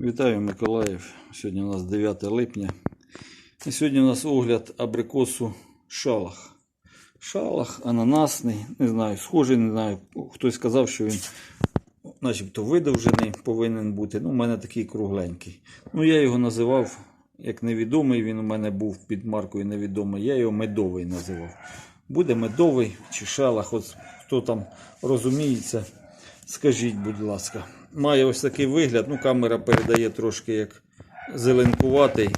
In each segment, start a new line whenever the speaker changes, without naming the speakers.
Вітаю Миколаїв. Сьогодні у нас 9 липня. І сьогодні у нас огляд абрикосу шалах. Шалах ананасний, не знаю, схожий, не знаю. Хтось сказав, що він начебто видовжений повинен бути. Ну, у мене такий кругленький. Ну, я його називав як невідомий, він у мене був під маркою невідомий. Я його медовий називав. Буде медовий чи шалах, от хто там розуміється, скажіть, будь ласка. Має ось такий вигляд. Ну, камера передає трошки як зеленкуватий.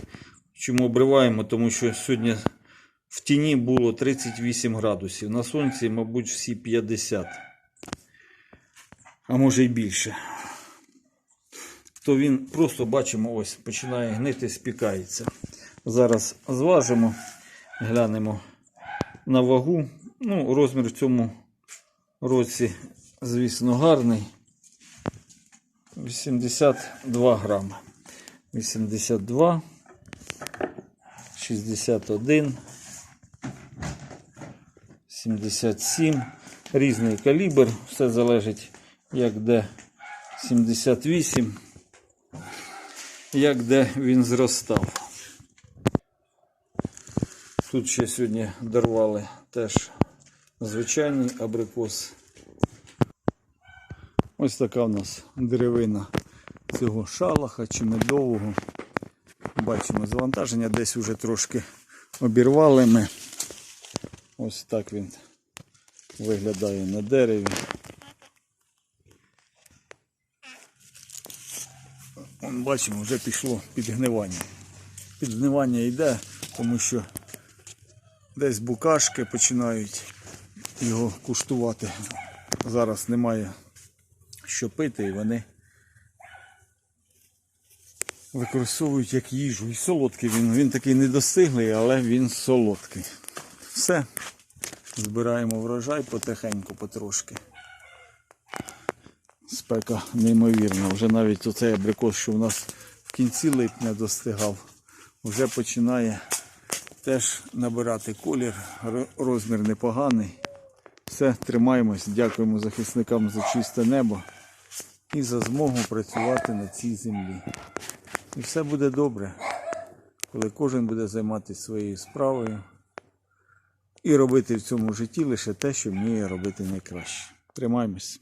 Чому обриваємо? Тому що сьогодні в тіні було 38 градусів. На сонці, мабуть, всі 50. А може й більше. То він просто бачимо, ось починає гнити, спікається. Зараз зважимо, глянемо на вагу. Ну, розмір в цьому році, звісно, гарний. 82 грами. 82, 61, 77. Різний калібр. Все залежить, як де 78, як де він зростав. Тут ще сьогодні дарували теж звичайний абрикос. Ось така в нас деревина цього шалаха чи медового. Бачимо завантаження, десь вже трошки обірвали ми. Ось так він виглядає на дереві. Вон, бачимо, вже пішло підгнивання. Підгнивання йде, тому що десь букашки починають його куштувати. Зараз немає що пити, і вони використовують як їжу. І солодкий він. Він такий недостиглий, але він солодкий. Все. Збираємо врожай потихеньку, потрошки. Спека неймовірна. Вже навіть оцей абрикос, що у нас в кінці липня достигав, вже починає теж набирати колір. Розмір непоганий. Все, тримаємось. Дякуємо захисникам за чисте небо і за змогу працювати на цій землі. І все буде добре, коли кожен буде займатися своєю справою і робити в цьому житті лише те, що вміє робити найкраще. Тримаємось.